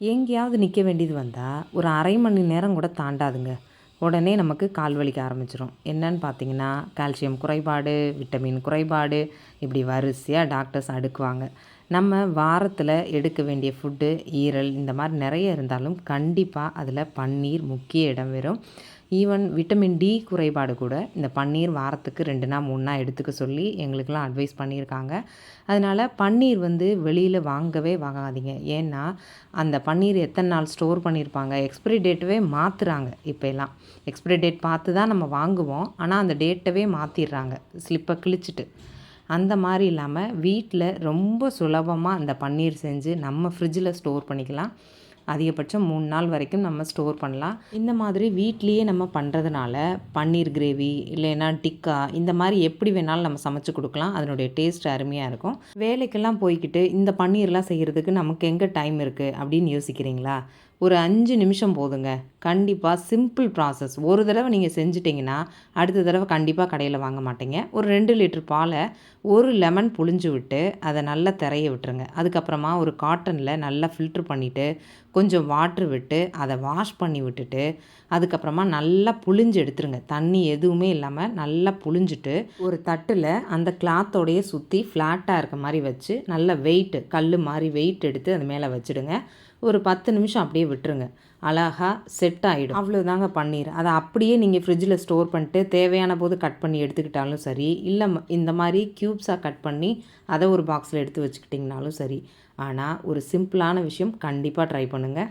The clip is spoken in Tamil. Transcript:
எங்கேயாவது நிற்க வேண்டியது வந்தால் ஒரு அரை மணி நேரம் கூட தாண்டாதுங்க. உடனே நமக்கு கால் வலிக்க ஆரம்பிச்சிடும் என்னன்னு பார்த்தீங்கன்னா கால்சியம் குறைபாடு விட்டமின் குறைபாடு இப்படி வரிசையாக டாக்டர்ஸ் அடுக்குவாங்க. நம்ம வாரத்தில் எடுக்க வேண்டிய ஃபுட்டு ஈரல் இந்த மாதிரி நிறைய இருந்தாலும் கண்டிப்பாக அதில் பன்னீர் முக்கிய இடம் வரும் ஈவன் விட்டமின் டி குறைபாடு கூட இந்த பன்னீர் வாரத்துக்கு ரெண்டு நாள் மூணு நாள் எடுத்துக்க சொல்லி எங்களுக்கெல்லாம் அட்வைஸ் பண்ணியிருக்காங்க. அதனால் பன்னீர் வந்து வெளியில் வாங்கவே வாங்காதீங்க. ஏன்னா அந்த பன்னீர் எத்தனை நாள் ஸ்டோர் பண்ணியிருப்பாங்க? எக்ஸ்பிரி டேட்டவே மாற்றுறாங்க இப்போ எல்லாம் எக்ஸ்பிரி டேட் பார்த்து தான் நம்ம வாங்குவோம். ஆனால் அந்த டேட்டவே மாற்றிடுறாங்க ஸ்லிப்பை கிழிச்சிட்டு. அந்த மாதிரி இல்லாமல் வீட்டில் ரொம்ப சுலபமாக அந்த பன்னீர் செஞ்சு நம்ம ஃப்ரிட்ஜில் ஸ்டோர் பண்ணிக்கலாம். அதிகபட்சம் மூணு நாள் வரைக்கும் நம்ம ஸ்டோர் பண்ணலாம். இந்த மாதிரி வீட்லேயே நம்ம பண்ணுறதுனால பன்னீர் கிரேவி இல்லைன்னா டிக்கா இந்த மாதிரி எப்படி வேணாலும் நம்ம சமைச்சு கொடுக்கலாம். அதனுடைய டேஸ்ட் அருமையாக இருக்கும். வேலைக்கெல்லாம் போய்க்கிட்டு இந்த பன்னீர்லாம் செய்கிறதுக்கு நமக்கு எங்கே டைம் இருக்குது அப்படின்னு யோசிக்கிறீங்களா? ஒரு அஞ்சு நிமிஷம் போதுங்க. கண்டிப்பாக சிம்பிள் ப்ராசஸ் ஒரு தடவை நீங்கள் செஞ்சிட்டிங்கன்னா அடுத்த தடவை கண்டிப்பாக கடையில் வாங்க மாட்டீங்க. ஒரு ரெண்டு லிட்டர் பாலை ஒரு லெமன் புழிஞ்சு விட்டு அதை நல்லா திரைய விட்டுருங்க. அதுக்கப்புறமா ஒரு காட்டனில் நல்லா ஃபில்ட்ரு பண்ணிவிட்டு கொஞ்சம் வாட்ரு விட்டு அதை வாஷ் பண்ணி விட்டுட்டு அதுக்கப்புறமா நல்லா புழிஞ்சு எடுத்துருங்க. தண்ணி எதுவுமே இல்லாமல் நல்லா புழிஞ்சிட்டு ஒரு தட்டில் அந்த கிளாத்தோடைய சுற்றி ஃப்ளாட்டாக இருக்க மாதிரி வச்சு நல்ல வெயிட்டு கல் மாதிரி வெயிட் எடுத்து அது மேலே வச்சுடுங்க. ஒரு பத்து நிமிஷம் அப்படியே அப்படியே விட்டுருங்க. அழகாக செட் ஆகிடும் அவ்வளோதாங்க பன்னீர். அதை அப்படியே நீங்கள் ஃப்ரிட்ஜில் ஸ்டோர் பண்ணிட்டு தேவையான போது கட் பண்ணி எடுத்துக்கிட்டாலும் சரி இல்லை இந்த மாதிரி க்யூப்ஸாக கட் பண்ணி அதை ஒரு பாக்ஸில் எடுத்து வச்சுக்கிட்டிங்கனாலும் சரி. ஆனால் ஒரு சிம்பிளான விஷயம் கண்டிப்பாக ட்ரை பண்ணுங்கள்